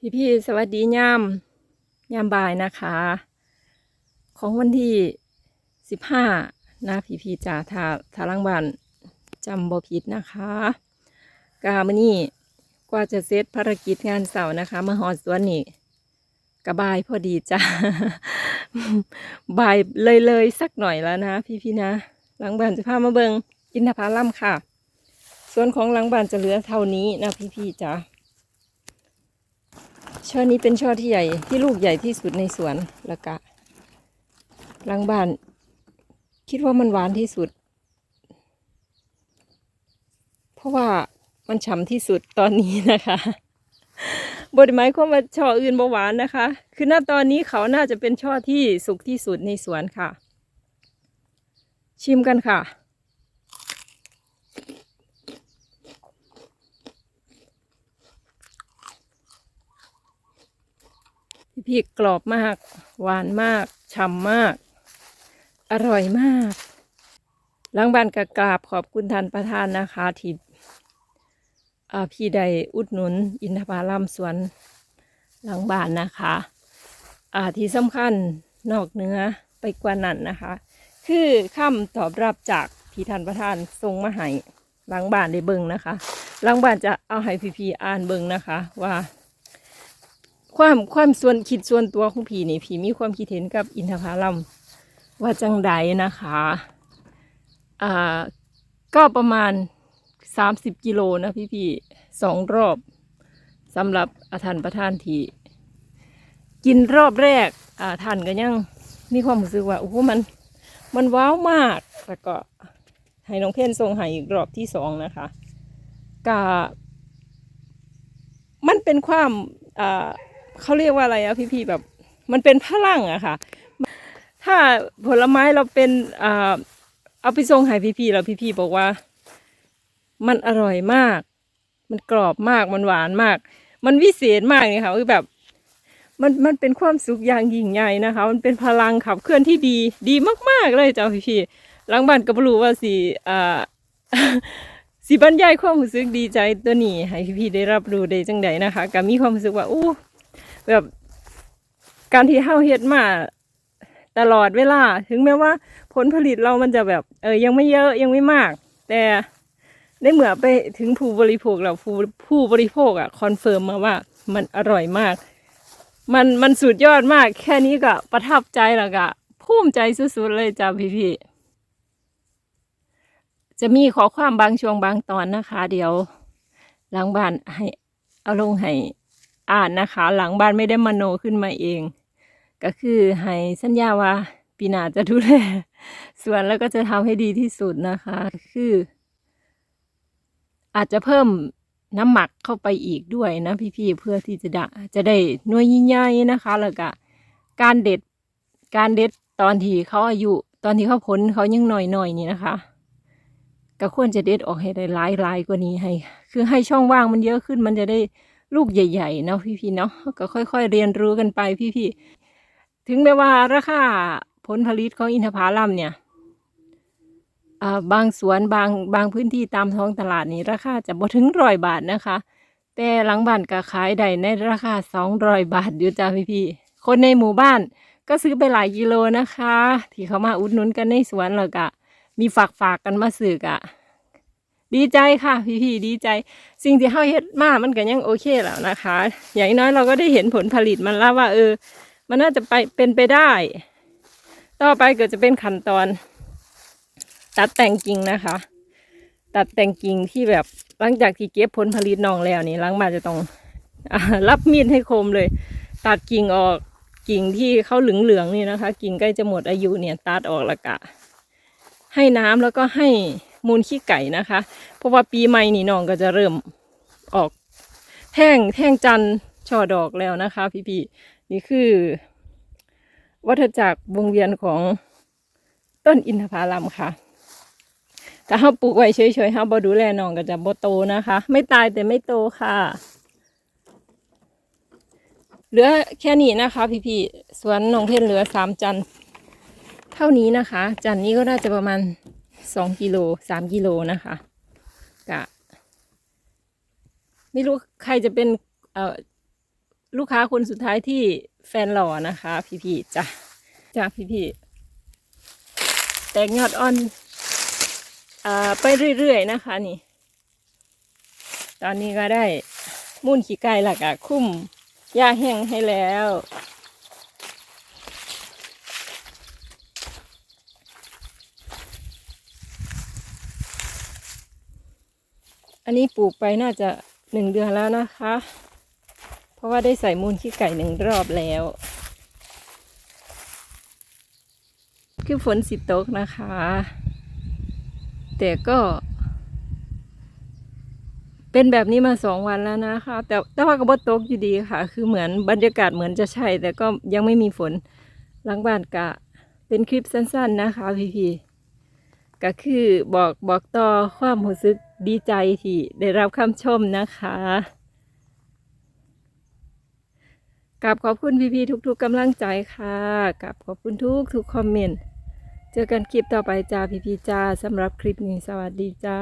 พี่พี่สวัสดียามยามบ่ายนะคะ ของวันที่สิบห้านะพี่พี่จ่าทาทาลังบานจำบ่ผิดนะคะกามื่อนี้กว่าจะเสร็จภารกิจงานเสาร์นะคะมาหอดสวนนี่กระบายพอดีจ้าบายเลยเลยสักหน่อยแล้วนะ พี่พี่นะหลังบ้านจะพามาเบิงอินทผลัมค่ะ ส่วนของหลังบ้านจะเหลือเท่านี้นะพี่พี่จ้า ช่อนี้เป็นช่อที่ใหญ่ที่ลูกใหญ่ที่สุดในสวนล้วก็หลังบ้าน คิดว่ามันหวานที่สุด เพราะว่ามันฉ่ำที่สุดตอนนี้นะคะบทหมายความว่าช่ออื่นบ่หวานนะคะ คือหน้าตอนนี้เขาน่าจะเป็นช่อที่สุกที่สุดในสวนค่ะ ชิมกันค่ะ พี่กกรอบมาก หวานมากฉ่ำมาก อร่อยมากหลังบ้านกกราบขอบคุณท่านประธานนะคะที่อ่าพี่ใดอุดหนุน อินทผลัมสวนหลังบ้านนะคะอาที่สำคัญนอกเนื้อไปกว่านั้นนะคะ คือคำตอบรับจากพี่ท่านประธานส่งมาให้หลังบ้านได้เบิ่งนะคะหลังบ้านจะเอาให้พี่ๆอ่านเบิ่งนะคะ ว่า ความความส่วนคิดส่วนตัวของผีนี่ผีมีความคิดเห็นกับอินทผลัมว่าจังใดนะคะอ่าก็ประมาณสามสิบกิโลนะพี่พี่ๆสองรอบสำหรับอาทานประธานทีกินรอบแรกอ่าท่านก็ยังมีความรู้สึกว่าโอ้โหมัน มันว้าวมากแล้วก็ให้น้องเพ่นส่งให้อีกรอบที่สองนะคะก็มันเป็นความอ่า เขาเรียกว่าอะไรอะพี่ๆแบบ มันเป็นพลังอะค่ะ ถ้าผลไม้เราเป็นอ่าเอาไปส่งให้พี่ๆแล้วพี่ๆบอกว่า มันอร่อยมาก มันกรอบมากมันหวานมาก มันวิเศษมากเลยค่ะคือแบบ มันมันเป็นความสุขอย่างยิ่งใหญ่นะคะ มันเป็นพลังขับเคลื่อนที่ดี ดีมาก ๆเลยเจ้าพี่ๆหลังบ้านก็บรู้ว่าสิอ่าสิบรรยายความรู้สึกดีใจตัวนี้ให้พี่ๆได้รับรู้ได้จังใดนะคะก็มีความรู้สึกว่าอู้ แบบการที่เฮาเฮ็ดมาตลอดเวลา ถึงแม้ว่าผลผลิตเรามันจะแบบ เออยังไม่เยอะยังไม่มาก แต่ในเมื่อไปถึงผู้บริโภคเราผู้ผู้บริโภคอะคอนเฟิร์มมาว่ามันอร่อยมาก มันมันสุดยอดมาก แค่นี้ก็ประทับใจแล้วก็ภูมิใจสุดๆเลยจ้าพี่พี่ๆจะมีขอความบางช่วงบางตอนนะคะ เดี๋ยวหลังบ้านให้เอาลงให้ อ่านนะคะ หลังบ้านไม่ได้มโนขึ้นมาเอง ก็คือให้สัญญาว่าปีหน้าจะดูแลสวนแล้วก็จะทำให้ดีที่สุดนะคะ คือ อาจจะเพิ่มน้ำหมักเข้าไปอีกด้วยนะพี่ๆเพื่อที่จะได้จะได้น่วยยิ่งใหญ่นะคะ แล้วก็การเด็ดการเด็ดตอนที่เขาอายุตอนที่เขาผลเขายังหน่อยๆนี่นะคะ ก็ควรจะเด็ดออกให้ได้หลายๆกว่านี้ให้ คือให้ช่องว่างมันเยอะขึ้นมันจะได้ ลูกใหญ่ๆเนาะพี่ๆเนาะก็ค่อยๆเรียนรู้กันไปพี่ๆถึงแม้ว่าราคาผลผลิตของอินทผลัมเนี่ยบางสวนบางบางพื้นที่ตามท้องตลาดนี่ราคาจะบ่ถึงร้อยบาทนะคะ แต่หลังบ้านก็ขายได้ในราคาสองร้อยบาทอยู่จ้าพี่ๆคนในหมู่บ้านก็ซื้อไปหลายกิโลนะคะ ที่เขามาอุดหนุนกันในสวนแล้วก็มีฝากฝากกันมาซื้อกะ ดีใจค่ะ พี่ๆดีใจ สิ่งที่เขาเฮ็ดมามันก็ยังโอเคแล้วนะคะ อย่างน้อยเราก็ได้เห็นผลผลิตมันแล้วว่า เออ มันน่าจะไปเป็นไปได้ ต่อไปก็จะเป็นขั้นตอน ตัดแต่งกิ่งนะคะ ตัดแต่งกิ่งที่แบบหลังจากที่เก็บผลผลิตนองแล้วนี่หลังมาจะต้องรับมีดให้คมเลย ตัดกิ่งออกกิ่งที่เขาเหลืองๆนี่นะคะ กิ่งใกล้จะหมดอายุเนี่ยตัดออกล้วก็ให้น้ำแล้วก็ให้ มูลขี้ไก่นะคะ เพราะว่าปีใหม่นี่น้องก็จะเริ่มออกแท่งแท่งจันทร์ช่อดอกแล้วนะคะ พี่ๆนี่คือ วัฏจักรวงเวียนของต้นอินทผลัมค่ะ ถ้าเราปลูกไว้เฉยๆเราบ่ดูแลน้องก็จะบ่โตนะคะ ไม่ตายแต่ไม่โตค่ะ เหลือแค่นี้นะคะ พี่ๆสวนน้องเพนเหลือสามจันเท่านี้นะคะ จันนี้ก็น่าจะประมาณ สองกิโลสามกิโลนะคะกะ ไม่รู้ใครจะเป็นเอ่อลูกค้าคนสุดท้ายที่แฟนหล่อนะคะ พี่ๆจ้ะจ้ะพี่ๆแตกยอดอ่อนอ่าไปเรื่อยๆนะคะ นี่ ตอนนี้ก็ได้มุ่นขี้ไก่หลักอะคุ้มหญ้าแห้งให้แล้ว อันนี้ปลูกไปน่าจะหนึ่งเดือนแล้วนะคะ เพราะว่าได้ใส่มูลขี้ไก่หนึ่งรอบแล้ว คือฝนสิตกนะคะ แต่ก็ เป็นแบบนี้มาสองวันแล้วนะคะ แต่แต่ว่าก็บ่ตกอยู่ดีค่ะ คือเหมือนบรรยากาศเหมือนจะใช่ แต่ก็ยังไม่มีฝนหลังบ้านกะ เป็นคลิปสั้น ๆนะคะพี่ๆ ก็คือบอกบอกต่อความรู้สึกดีใจที่ได้รับคำชมนะคะกับขอบคุณพี่ๆทุก ๆกำลังใจค่ะกับขอบคุณทุกทุกๆคอมเมนต์ เจอกันคลิปต่อไปจ้าพี่ๆจ้าสำหรับคลิปนี้สวัสดีจ้า